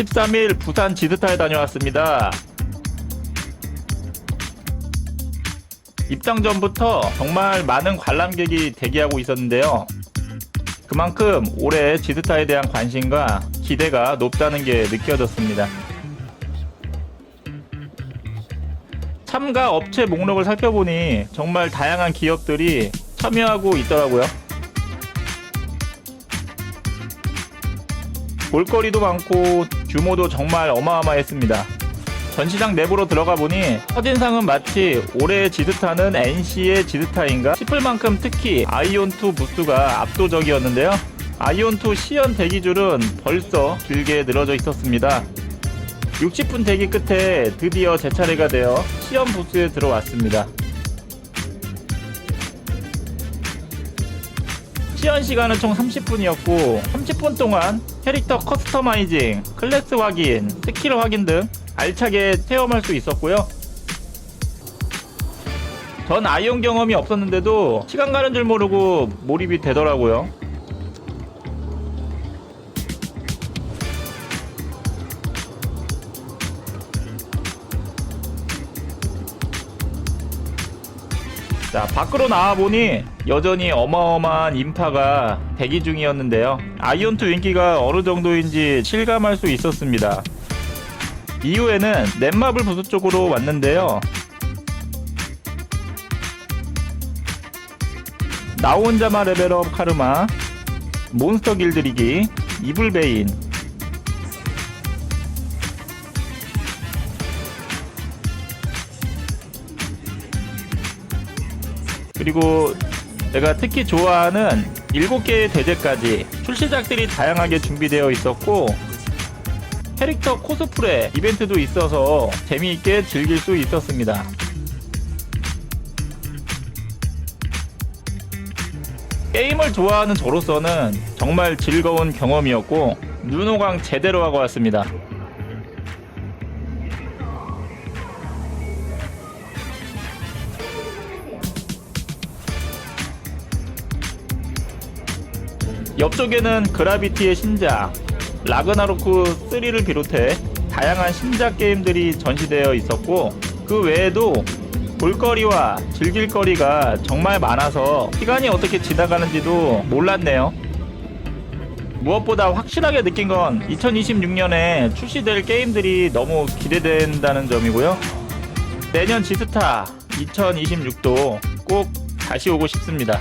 13일 부산 지드타에 다녀왔습니다. 입장 전부터 정말 많은 관람객이 대기하고 있었는데요. 그만큼 올해 지드타에 대한 관심과 기대가 높다는 게 느껴졌습니다. 참가 업체 목록을 살펴보니 정말 다양한 기업들이 참여하고 있더라고요. 볼거리도 많고 규모도 정말 어마어마했습니다. 전시장 내부로 들어가 보니 첫인상은 마치 올해의 지드타는 NC의 지드타인가 싶을 만큼 특히 아이온2 부스가 압도적이었는데요. 아이온2 시연 대기줄은 벌써 길게 늘어져 있었습니다. 60분 대기 끝에 드디어 제 차례가 되어 시연 부스에 들어왔습니다. 시연 시간은 총 30분이었고 30분 동안 캐릭터 커스터마이징, 클래스 확인, 스킬 확인 등 알차게 체험할 수 있었고요. 전 아이온 경험이 없었는데도 시간 가는 줄 모르고 몰입이 되더라고요. 자, 밖으로 나와보니 여전히 어마어마한 인파가 대기 중이었는데요. 아이온2 인기가 어느 정도인지 실감할 수 있었습니다. 이후에는 넷마블 부스 쪽으로 왔는데요. 나 혼자만 레벨업 카르마, 몬스터 길들이기, 이블베인, 그리고 내가 특히 좋아하는 7개의 대제까지 출시작들이 다양하게 준비되어 있었고 캐릭터 코스프레 이벤트도 있어서 재미있게 즐길 수 있었습니다. 게임을 좋아하는 저로서는 정말 즐거운 경험이었고 눈호강 제대로 하고 왔습니다. 옆쪽에는 그라비티의 신작, 라그나로크 3를 비롯해 다양한 신작 게임들이 전시되어 있었고 그 외에도 볼거리와 즐길거리가 정말 많아서 시간이 어떻게 지나가는지도 몰랐네요. 무엇보다 확실하게 느낀 건 2026년에 출시될 게임들이 너무 기대된다는 점이고요. 내년 지스타 2026도 꼭 다시 오고 싶습니다.